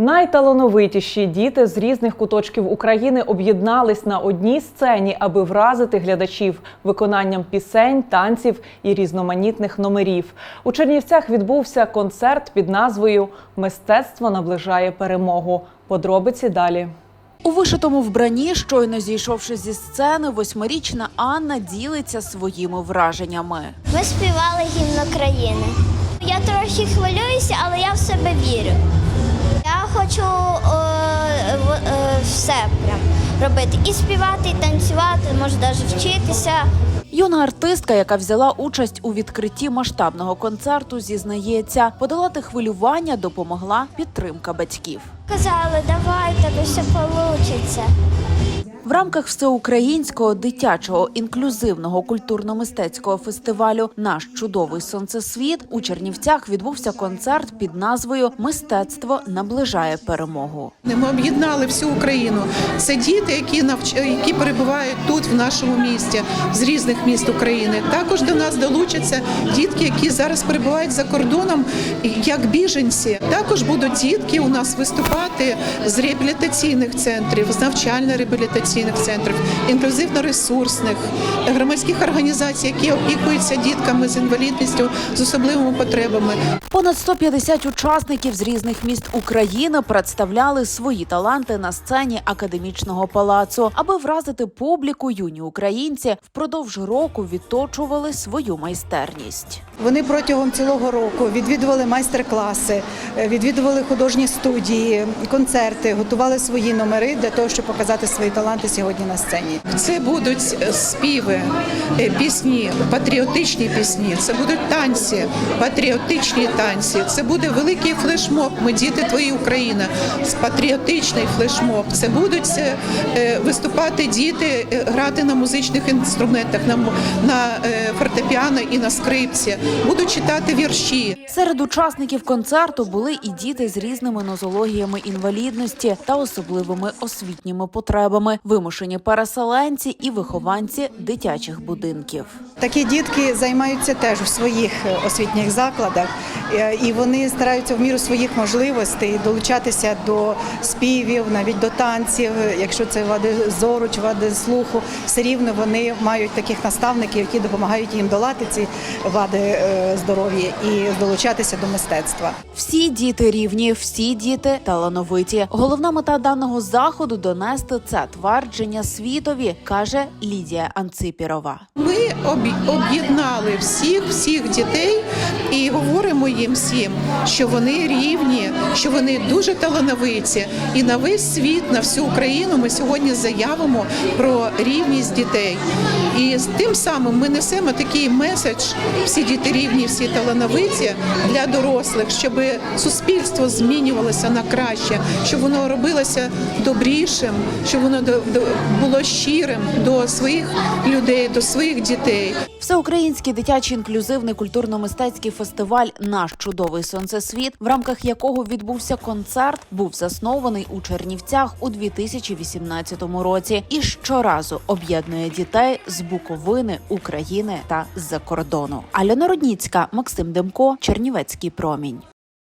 Найталановитіші діти з різних куточків України об'єднались на одній сцені, аби вразити глядачів виконанням пісень, танців і різноманітних номерів. У Чернівцях відбувся концерт під назвою Мистецтво наближає перемогу. Подробиці далі. У вишитому вбранні, щойно зійшовши зі сцени, восьмирічна Анна ділиться своїми враженнями. Ми співали гімн країни. Я трохи хвилююся, але я в себе вірю. Хочу е, в- е, все прям робити. І співати, і танцювати, може навіть вчитися. Юна артистка, яка взяла участь у відкритті масштабного концерту, зізнається, подолати хвилювання допомогла підтримка батьків. Казали, давай, тебе все вийде. В рамках всеукраїнського дитячого інклюзивного культурно-мистецького фестивалю Наш чудовий сонцесвіт у Чернівцях відбувся концерт під назвою Мистецтво наближає перемогу. Ми об'єднали всю Україну. Це діти, які навч... які перебувають тут, в нашому місті, з різних міст України. Також до нас долучаться дітки, які зараз перебувають за кордоном як біженці. Також будуть дітки у нас виступати з реабілітаційних центрів, з навчально-реабілітаційних центрів, інклюзивно-ресурсних громадських організацій, які опікуються дітками з інвалідністю, з особливими потребами. Понад 150 учасників з різних міст України представляли свої таланти на сцені академічного палацу. Аби вразити публіку, юні українці впродовж року відточували свою майстерність. Вони протягом цілого року відвідували майстер-класи, е, відвідували художні студії, концерти, готували свої номери для того, щоб показати свої таланти сьогодні на сцені. Це будуть е, співи, е, пісні, патріотичні пісні. Це будуть танці, патріотичні танці. Це буде великий флешмоб. Ми діти твої Україна. З патріотичний флешмоб. Це будуть е, виступати діти, грати на музичних інструментах, на, на фортепіано і на скрипці. Будуть читати вірші. Серед учасників концерту були і діти з різними нозологіями інвалідності та особливими освітніми потребами, вимушені переселенці і вихованці дитячих будинків. Такі дітки займаються теж в своїх е, освітніх закладах, і вони стараються в міру своїх можливостей долучатися до співів, навіть до танців. Якщо це вади зору чи вади слуху, все рівно вони мають таких наставників, які допомагають їм долати ці вади е, здоров'я і долучатися до мистецтва. Всі діти рівні, всі діти талановиті. Головна мета даного заходу донести це твердження світові, каже Лідія Анципірова. Ми об'єднали всіх всіх дітей і говоримо їм всім, що вони рівні, що вони дуже талановиті. І на весь світ, на всю Україну ми сьогодні заявимо про рівність дітей. І тим самим ми несемо такий меседж: всі діти рівні, всі талановиті для дорослих, щоб суспільство змінювалося на краще, щоб воно робилося добрішим, щоб воно було щирим до своїх людей, до своїх дітей. Всеукраїнський дитячий інклюзивний культурно-мистецький фестиваль Наш чудовий сонцесвіт, в рамках якого відбувся концерт, був заснований у Чернівцях у 2018 році і щоразу об'єднує дітей з Буковини, України та з-за кордону. Альона Рудніцька, Максим Демко, Чернівецький промінь.